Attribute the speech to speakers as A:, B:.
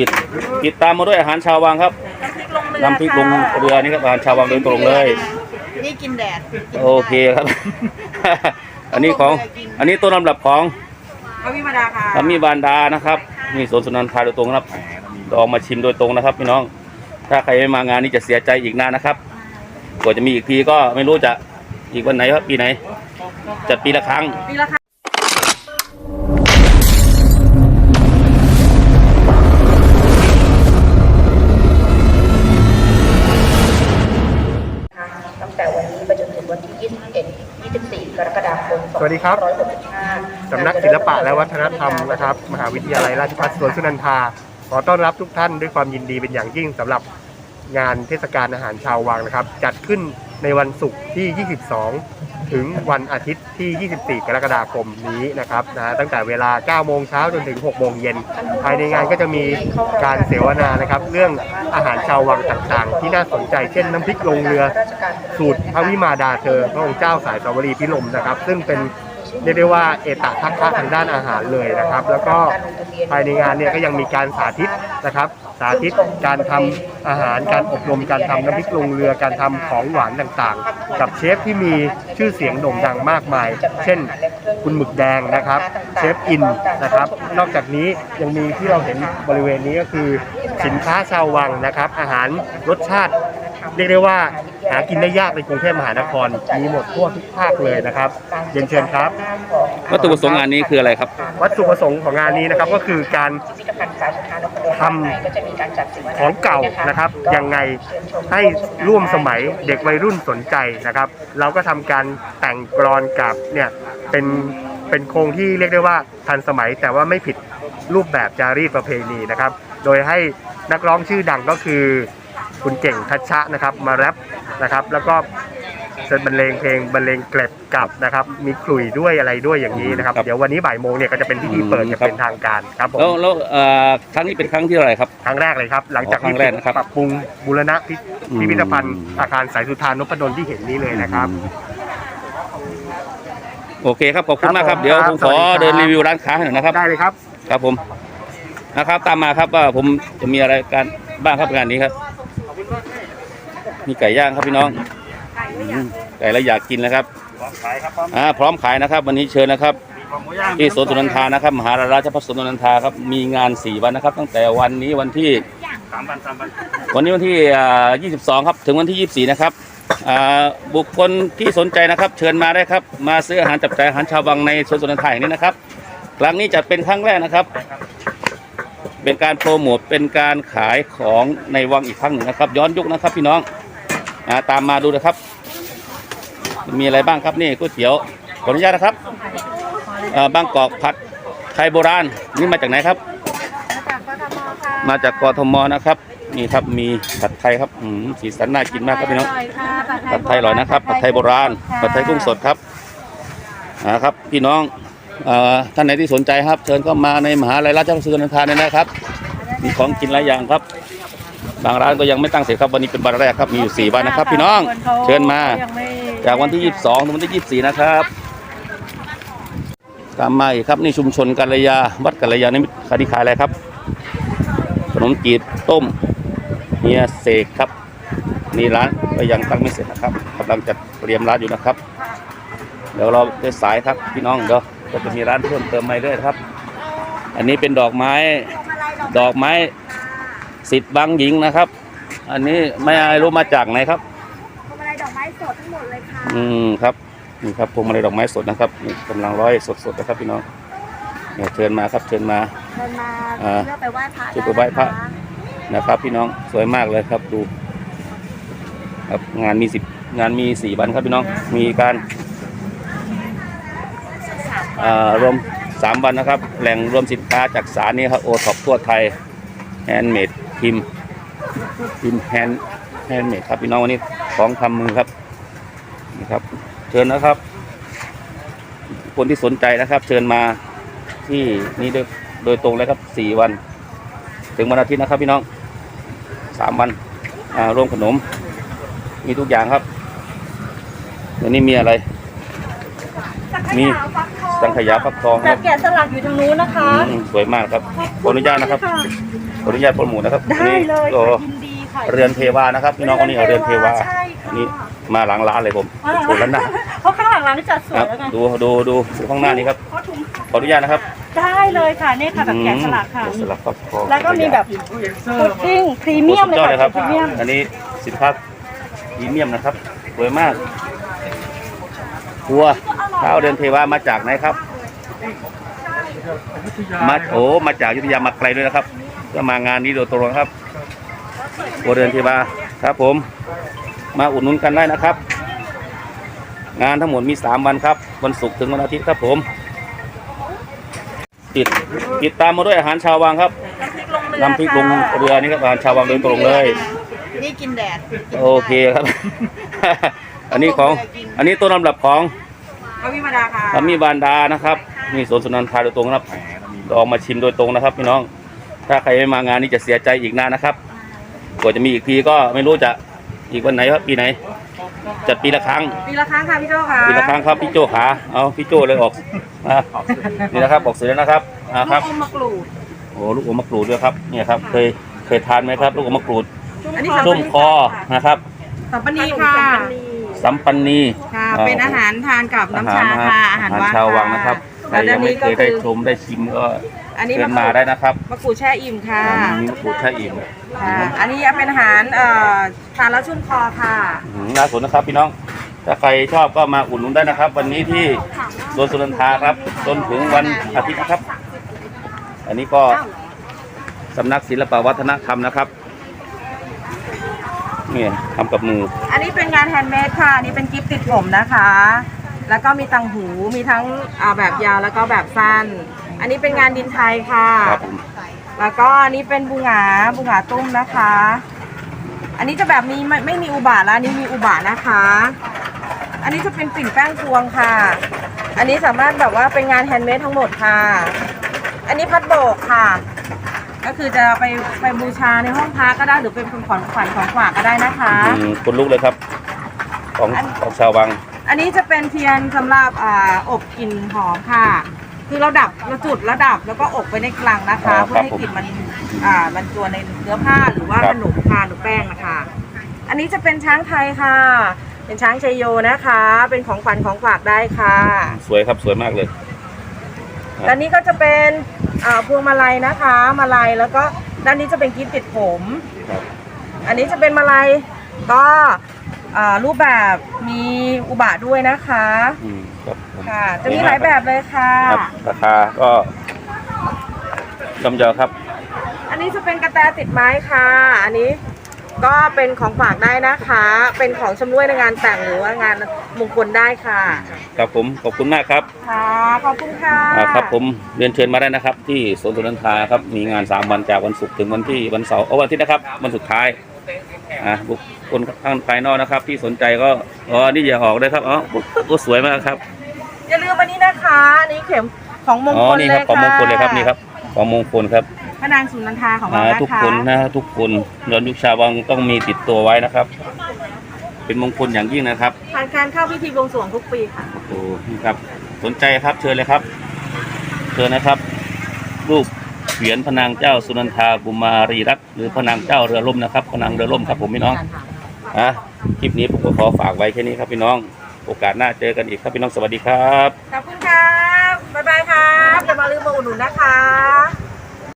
A: ติดติดตามมาด้วยอาหารชาววังครับ
B: น้ำพริกลงเรือ
A: น้ำพริกลงเรือนี่ครับอาหารชาววังโดยตรงเลย
B: นี่กินแดดกิน
A: โอเคครับ อันนี้ของอันนี้ต้นลำดับของ
B: พระวิมาดาค่ะ
A: อามีบานดานะครับนี่สวนสุนันทาโดยตรงนะครับลองมาชิมโดยตรงนะครับพี่น้อง ถ้าใครไม่มางานนี้จะเสียใจอีกนานนะครับกว่าจะมีอีกทีก็ไม่รู้จะอีกวันไหนครับปีไหนจัดปีละครั้ง
B: ปีละค่ะตั้ วันที่ 21 24 กรกฎาคม
C: สวัสดีครับ
B: 2565
C: สำนักศิลปะและวัฒนธรรมนะครับ มหาวิทยาลัยราชภัฏสวนสุนันทา ขอต้อนรับทุกท่านด้วยความยินดีเป็นอย่างยิ่งสำหรับงานเทศกาลอาหารชาววังนะครับ จัดขึ้น ในวันศุกร์ที่ 22 ถึงวันอาทิตย์ที่ 24 กรกฎาคมนี้นะครับนะตั้งแต่เวลา 9 โมงเช้าจนถึง 6 โมงเย็น ภายในงานก็จะมีการเสวนานะครับ เรื่องอาหารชาววังต่างๆ ที่น่าสนใจเช่นน้ำพริกลงเรือ สูตรพระวิมาดาเธอพระองค์เจ้าสายสาวรีพิลมนะครับ ซึ่งเป็น เรียกได้ว่าเอตะทัคคะทางด้านอาหารเลยนะครับ แล้วก็ภายในงานเนี่ยก็ยังมีการสาธิตนะครับ สาธิตการทำอาหารการอบรมการทำน้ำพริกลงเรือการทำของหวานต่างๆ กับเชฟที่มีชื่อเสียงโด่งดังมากมาย เช่น คุณหมึกแดงนะครับเชฟอินนะครับ นอกจากนี้ยังมีที่เราเห็นบริเวณนี้ก็คือสินค้าชาววังนะครับ อาหารรสชาติเรียกได้ว่า หากินได้ยากในกรุงเทพมหานคร มีหมดทั่วทุกภาคเลยนะครับเรียนเชิญครับ
A: วัตถุประสงค์งานนี้คืออะไรครับ
C: วัตถุประสงค์ของงานนี้นะครับก็คือการทำของเก่านะครับยังไงให้ร่วมสมัยเด็กวัยรุ่นสนใจนะครับ เราก็ทำการแต่งกรอนกับเนี่ยเป็นเป็นโครงที่เรียกได้ว่าทันสมัยแต่ว่าไม่ผิดรูปแบบจารีตประเพณีนะครับ โดยให้นักร้องชื่อดังก็คือ คุณเก่งทัชชะนะครับมาแรปนะครับ แล้วก็เสร็จบรรเลงเพลงบรรเลงเกล็ดกับนะครับ มีขลุ่ยด้วยอะไรด้วยอย่างนี้นะครับ
A: ครับ
C: เดี๋ยววันนี้บ่ายโมงเนี่ยก็จะเป็นพิธีเปิดอย่างเป็นทางการครับผม
A: แล้วแล้วเอ่อครั้งนี้เป็นครั้งที่เท่าไหร่ครับ
C: ครั้งแรกเลยครับ หลังจาก
A: อ๋อครั้
C: ที่
A: งแรกนะครับ
C: ปรับปรุงบูรณะพิ
A: อืม
C: พิพิธภัณฑ์อาคารสายสุธานนพดลที่เห็นนี้เลยนะครับ
A: โอเคครับขอบคุณมากครับ
C: ครับผม
A: เดี๋ยวผม
C: ครั
A: ข
C: บ
A: อ
C: สวัสดีครับ
A: เดินรีวิวร้านค้าให้หน่อยนะครับ
C: ได้เลยครับ
A: ครับผมนะครับตามมาครับว่าผมจะมีอะไรกันบ้างครับงานนี้ครับ มีไก่ย่างครับพี่น้องอืมไก่แล้วอยากกินนะครับอ่าพร้อมขายนะครับ วันนี้เชิญนะครับ ที่สวนสุนันทานะครับมหาราชพัฒสวนสุนันทาครับมีงาน4วันนะครับ ตั้งแต่วันนี้วันที่วันนี้วันที่อ่า22 ครับถึงวันที่ 24 นะครับอ่าบุคคลที่สนใจนะครับ เชิญมาได้ครับ มาซื้ออาหารจับจ่ายอาหารชาววังในสวนสุนันทาแห่งนี้นะครับ ครั้งนี้จัดเป็นครั้งแรกนะครับ เป็นการโปรโมทเป็นการขายของในวังอีกครั้งหนึ่งนะครับ ย้อนยุคนะครับพี่น้อง อาตามมาดูนะครับ มีอะไรบ้างครับนี่ก๋วยเตี๋ยวขออนุญาตนะครับเอ่อบางกอกผัดไทยโบราณนี่มาจากไหนครับ มาจากกทมนะครับ นี่ครับมีผัดไทยครับอืมสีสันน่ากินมากครับพี่น้อง ผัดไทยอร่อยนะครับผัดไทยโบราณผัดไทยกุ้งสดครับอ่าครับพี่น้องเอ่อท่านไหนที่สนใจครับ เชิญเข้ามาในมหาลัยราชภัฏสุนันทาเนี่ยนะครับ มีของกินหลายอย่างครับ บางร้านก็ยังไม่ตั้งเสร็จครับวันนี้เป็นวันแรกครับมีอยู่สี่วันนะครับ พี่น้องเชิญมา จากวันที่ 22ถึงวันที่ 24 นะครับ ตามมาอีกครับนี่ชุมชนกัลยาวัดกัลยานิมิตรคดีขายอะไรครับขนมจีบต้มเฮียเสกครับ นี่ร้านก็ยังตั้งไม่เสร็จนะครับกำลังจัดเตรียมร้านอยู่นะครับ เดี๋ยวเราได้สายครับพี่น้องเดี๋ยวก็จะมีร้านเพิ่มเติมมาเรื่อยๆครับ อันนี้เป็นดอกไม้ดอกไม้ สิทธิ์บางหญิงนะครับ อันนี้ไม่รู้มาจากไหนครับ
D: พวงมาลัยดอกไม้สดทั้งหมดเลยค่ะ
A: อืมครับนี่ครับพวงมาลัยดอกไม้สดนะครับนี่กำลังร้อยสดๆนะครับพี่น้องเนี่ยเชิญมาครับเชิญมา
D: เดินมา
A: อ่า
D: เพื่อไปไหว้พระ
A: เพื่อไปไหว้พระ
D: ด้นค
A: นะครับ พี่น้องสวยมากเลยครับดู ครับงานมีสิบงานมีสี่วันครับพี่น้องมีการอ่ารวมสามวันนะครับ แหล่งรวมสินค้าจากสารนี้ครับโอท็อปทั่วไทยแฮนด์เมด พิมพ์พิมพ์แฮนด์แฮนด์เมดครับพี่น้องวันนี้ของทำมือครับนี่ครับ เชิญนะครับ คนที่สนใจนะครับ เชิญมาที่นี่โดยโดยตรงเลยครับสี่วัน ถึงวันอาทิตย์นะครับ พี่น้องสามวันอ่ารวมขนม มีทุกอย่างครับวันนี้มีอะไรมีสังขยาฟักทองค
D: แบ
A: รั
D: บบแกะสลักอยู่ทางนู้นนะคะ
A: อืมสวยมากครับขออนุญาตนะครับ
D: ค่ะ
A: ขออนุญาตโปรโมทนะครับ
D: ได้เลย
A: ก็
D: ค่ะยินดีค่ะ
A: เรือนเทวานะครับพี่น้องคนนี้เอาเรือนเทวา
D: ใช่ค่ะ
A: อันนี้มาหลังร้านเลยผมโอ้แล้วนะ
D: เพราะข้างหลังร้านจัดส
A: ควรั
D: ย
A: บ
D: แล้วไง
A: ดูดูดูดูข้างหน้านี้ครับ
D: เพราะถุง
A: ขออนุญาตนะครับ
D: ได้เลยค่ะนี่ค่ะแบบแกะสลักค่ะ
A: แกะสลักฟักทอง
D: แล้วก็มีแบบพุดดิ้งพรีเมียม
A: สุด
D: เลย
A: ยอดเลยครั
D: ค่ะ
A: บ
D: พรีเมียม
A: อันนี้สินค้าพรีเมียมนะครับสวยมากทัวข้าวเรือนเทวามาจากไหนครับ มาโอ้มาจากอยุธยามาไกลด้วยนะครับ ก็มางานนี้โดยตรงนะครับบัวเรือนเทวาครับผม มาอุดหนุนกันได้นะครับ งานทั้งหมดมีสามวันครับ วันศุกร์ถึงวันอาทิตย์ครับผม ติดติดตามมาด้วยอาหารชาววังครับน้ำพริกลงเรือนี่ครับอาหารชาววังโดยตรงเลย
D: นี่กินแดด
A: โอเคครับ อันนี้ของอันนี้ต้นลำดับของ
D: พระวิมาดาค่ะ
A: พระมีบานดานะครับนี่สวนสุนันทาโดยตรงนะครับลองมาชิมโดยตรงนะครับพี่น้อง ถ้าใครไม่มางานนี้จะเสียใจอีกนานนะครับกว่าจะมีอีกทีก็ไม่รู้จะอีกวันไหนครับปีไหน จัดปีละครั้ง
D: ปีละครั้งค่ะพี่โจ้ค่ะ
A: ปีละครั้งครับพี่โจขาเอาพี่โจเลยออกอะนี่นะครับบอกสื่อแล้วนะครับอ่าครับ
D: ลูกอมมะกรูด
A: โอ้ลูกอมมะกรูดด้วยครับเนี่ยครับเคยเคยทานไหมครับ ลูกอมมะกรูด
D: อันนี้
A: ส้มคอนะครับ
D: สัมปนีค่ะ
A: สัมปันนี
D: ค่ะเป็นอาหารทานกับน้ำชา
A: อาหาร
D: ค่ะ
A: อา
D: อา
A: หา
D: หารรว่าง
A: ชาววังนะครับ ใคร
D: แล้ว
A: ยั
D: ด้างน
A: ไม่
D: นี้
A: เค
D: ก็
A: ยได้
D: คือ
A: ชมได้ชิมก็
D: อันนี้
A: เชิ
D: มะ
A: ญ
D: ก
A: มา
D: รูด
A: ได้นะครับ
D: มะกรูดแช่อิ่มค่ะ
A: มีมะกรูดแช่อิ่ม
D: ค่ะ อันนี้เป็นอาหารเอ่อทานแล้วชุ่มคอค่ะ
A: อืมน่าสนนะครับพี่น้อง ถ้าใครชอบก็มาอุดหนุนได้นะครับ วันนี้ที่สวนสุนันทาครับจนถึงวันอาทิตย์นะครับ อันนี้ก็สำนักศิลปวัฒนธรรมนะครับนี่ทำกับมือ
D: อันนี้เป็นงานแฮนด์เมดค่ะอันนี้เป็นกิฟต์ติดผมนะคะ แล้วก็มีตังหูมีทั้งอ่าแบบยาวแล้วก็แบบสั้น อันนี้เป็นงานดินไทยค่ะ
A: ครับผม
D: แล้วก็อันนี้เป็นบูหงาบูหงาตุ้มนะคะ อันนี้จะแบบมีไม่ไม่มีอุบาทแล้วอันนี้มีอุบาทนะคะ อันนี้จะเป็นปิ่นแป้งพวงค่ะ อันนี้สามารถแบบว่าเป็นงานแฮนด์เมดทั้งหมดค่ะ อันนี้พัดโบกค่ะ ก็คือจะไปไปบูชาในห้องพักก็ได้หรือเป็นของขวัญขวัญของฝากก็ได้นะคะ
A: อืมคนลุกเลยครับ ของ
D: อัน
A: ของชาววัง
D: อันนี้จะเป็นเทียนสำหรับอ่าอบกลิ่นหอมค่ะ คือเราดับเราจุดแล้วดับแล้วก็อบไว้ในกลังนะคะ
A: อ๋อ
D: เพื่อให้
A: ครับผม
D: กลิ่นมันอ่ามันตัวในเนื้อผ้าหรือว่า
A: ครั
D: ข
A: บ
D: นมทานหรือแป้งนะคะ อันนี้จะเป็นช้างไทยค่ะ เป็นช้างชัยโยนะคะ เป็นของขวัญของฝากได้ค่ะ
A: สวยครับสวยมากเลย ครับ
D: ด้านนี้ก็จะเป็นอ่าพวงมาลัยนะคะ มาลัยแล้วก็ด้านนี้จะเป็นกิ๊บติดผม
A: ครับ
D: อันนี้จะเป็นมาลัยก็ อ่ารูปแบบมีอุบะด้วยนะคะ
A: อืมครับผม
D: ค่ะ จะมีหลายแบบเลยค่ะ
A: ครับราคาก็ย่อมเยาครับ
D: อันนี้จะเป็นกระแตติดไม้ค่ะ อันนี้ก็เป็นของฝากได้นะคะ เป็นของชำร่วยในงานแต่งหรือว่างานมงคลได้ค่ะ
A: ครับผมขอบคุณมากครับ
D: ค่ะขอบคุณค่ะ
A: อ่าครับผมเรียนเชิญมาได้นะครับ ที่สวนสุนันทาครับมีงาน 3 วันจากวันศุกร์ถึงวันที่วันเสาร์เอาวันอาทิตย์นะครับ วันสุดท้ายอ่าบุ คคลข้างภายนอกนะครับ ที่สนใจก็อ๋อนี่อย่าออกเลยครับอ๋อโอ้สวยมากครับ
D: อย่าลืมอันนี้นะคะอันนี้เข็มของมง
A: อ๋อ
D: คล
A: นี่
D: เล
A: ครับ
D: ย
A: ของมง
D: ค่ะ
A: คลเลยครับนี่ครับของมงคลครับ
D: พระนางสุนันทาของเรา
A: อ่า
D: นะคะ
A: ทุกคนนะทุกคนย้อนยุคชาววังต้องมีติดตัวไว้นะครับ เป็นมงคลอย่างยิ่งนะครับ
D: ผ่านการเข้าพิธีบวงสรวงทุกปีค่ะ
A: โอ้นี่ครับสนใจครับเชิญเลยครับเชิญนะครับ รูปเขียนพระนางเจ้าสุนันทากุมารีรัตน์หรือพระนางเจ้าเรือล่มนะครับพระนางเรือล่มครับผมพี่น้อง อะคลิปนี้ผมก็ขอฝากไว้แค่นี้ครับพี่น้อง โอกาสหน้าเจอกันอีกครับพี่น้องสวัสดีครับ
D: ขอบคุณครับ บ๊ายบายครับอย่ามาลืมมาอุดหนุนนะคะ